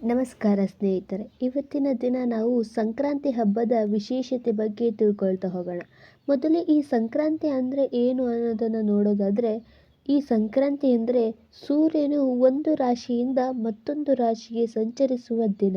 ನಮಸ್ಕಾರ ಸ್ನೇಹಿತರೆ, ಇವತ್ತಿನ ದಿನ ನಾವು ಸಂಕ್ರಾಂತಿ ಹಬ್ಬದ ವಿಶೇಷತೆ ಬಗ್ಗೆ ತಿಳ್ಕೊಳ್ತಾ ಹೋಗೋಣ. ಮೊದಲೇ ಈ ಸಂಕ್ರಾಂತಿ ಅಂದರೆ ಏನು ಅನ್ನೋದನ್ನು ನೋಡೋದಾದರೆ, ಈ ಸಂಕ್ರಾಂತಿ ಅಂದರೆ ಸೂರ್ಯನು ಒಂದು ರಾಶಿಯಿಂದ ಮತ್ತೊಂದು ರಾಶಿಗೆ ಸಂಚರಿಸುವ ದಿನ.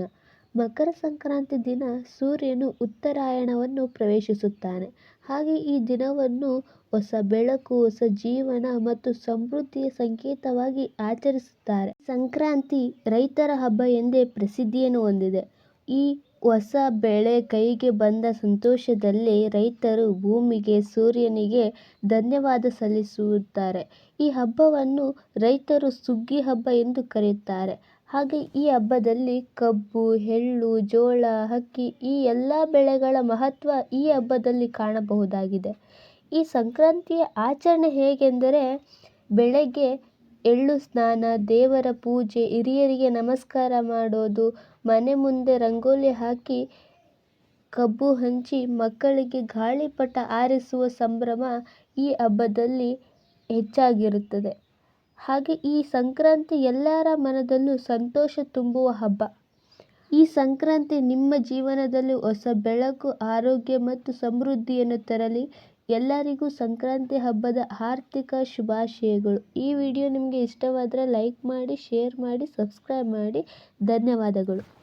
ಮಕರ ಸಂಕ್ರಾಂತಿ ದಿನ ಸೂರ್ಯನು ಉತ್ತರಾಯಣವನ್ನು ಪ್ರವೇಶಿಸುತ್ತಾನೆ. ಹಾಗೆ ಈ ದಿನವನ್ನು ಹೊಸ ಬೆಳಕು, ಹೊಸ ಜೀವನ ಮತ್ತು ಸಮೃದ್ಧಿಯ ಸಂಕೇತವಾಗಿ ಆಚರಿಸುತ್ತಾರೆ. ಸಂಕ್ರಾಂತಿ ರೈತರ ಹಬ್ಬ ಎಂದೇ ಪ್ರಸಿದ್ಧಿಯನ್ನು ಹೊಂದಿದೆ. ಈ ಹೊಸ ಬೆಳೆ ಕೈಗೆ ಬಂದ ಸಂತೋಷದಲ್ಲಿ ರೈತರು ಭೂಮಿಗೆ ಸೂರ್ಯನಿಗೆ ಧನ್ಯವಾದ ಸಲ್ಲಿಸುತ್ತಾರೆ. ಈ ಹಬ್ಬವನ್ನು ರೈತರು ಸುಗ್ಗಿ ಹಬ್ಬ ಎಂದು ಕರೆಯುತ್ತಾರೆ. ಹಾಗೆ ಈ ಹಬ್ಬದಲ್ಲಿ ಕಬ್ಬು, ಎಳ್ಳು, ಜೋಳ, ಅಕ್ಕಿ ಈ ಎಲ್ಲ ಬೆಳೆಗಳ ಮಹತ್ವ ಈ ಹಬ್ಬದಲ್ಲಿ ಕಾಣಬಹುದಾಗಿದೆ. ಈ ಸಂಕ್ರಾಂತಿಯ ಆಚರಣೆ ಹೇಗೆಂದರೆ ಬೆಳಗ್ಗೆ ಎಳ್ಳು ಸ್ನಾನ, ದೇವರ ಪೂಜೆ, ಹಿರಿಯರಿಗೆ ನಮಸ್ಕಾರ ಮಾಡೋದು, ಮನೆ ಮುಂದೆ ರಂಗೋಲಿ ಹಾಕಿ ಕಬ್ಬು ಹಂಚಿ ಮಕ್ಕಳಿಗೆ ಗಾಳಿಪಟ ಹಾರಿಸುವ ಸಂಭ್ರಮ ಈ ಹಬ್ಬದಲ್ಲಿ ಹೆಚ್ಚಾಗಿರುತ್ತದೆ. ಹಾಗೆ ಈ ಸಂಕ್ರಾಂತಿ ಎಲ್ಲರ ಮನದಲ್ಲೂ ಸಂತೋಷ ತುಂಬುವ ಹಬ್ಬ. ಈ ಸಂಕ್ರಾಂತಿ ನಿಮ್ಮ ಜೀವನದಲ್ಲಿ ಹೊಸ ಬೆಳಕು, ಆರೋಗ್ಯ ಮತ್ತು ಸಮೃದ್ಧಿಯನ್ನು ತರಲಿ. ಎಲ್ಲರಿಗೂ ಸಂಕ್ರಾಂತಿ ಹಬ್ಬದ ಆರ್ಥಿಕ ಶುಭಾಶಯಗಳು. ಈ ವಿಡಿಯೋ ನಿಮಗೆ ಇಷ್ಟವಾದರೆ ಲೈಕ್ ಮಾಡಿ, ಶೇರ್ ಮಾಡಿ, ಸಬ್ಸ್ಕ್ರೈಬ್ ಮಾಡಿ. ಧನ್ಯವಾದಗಳು.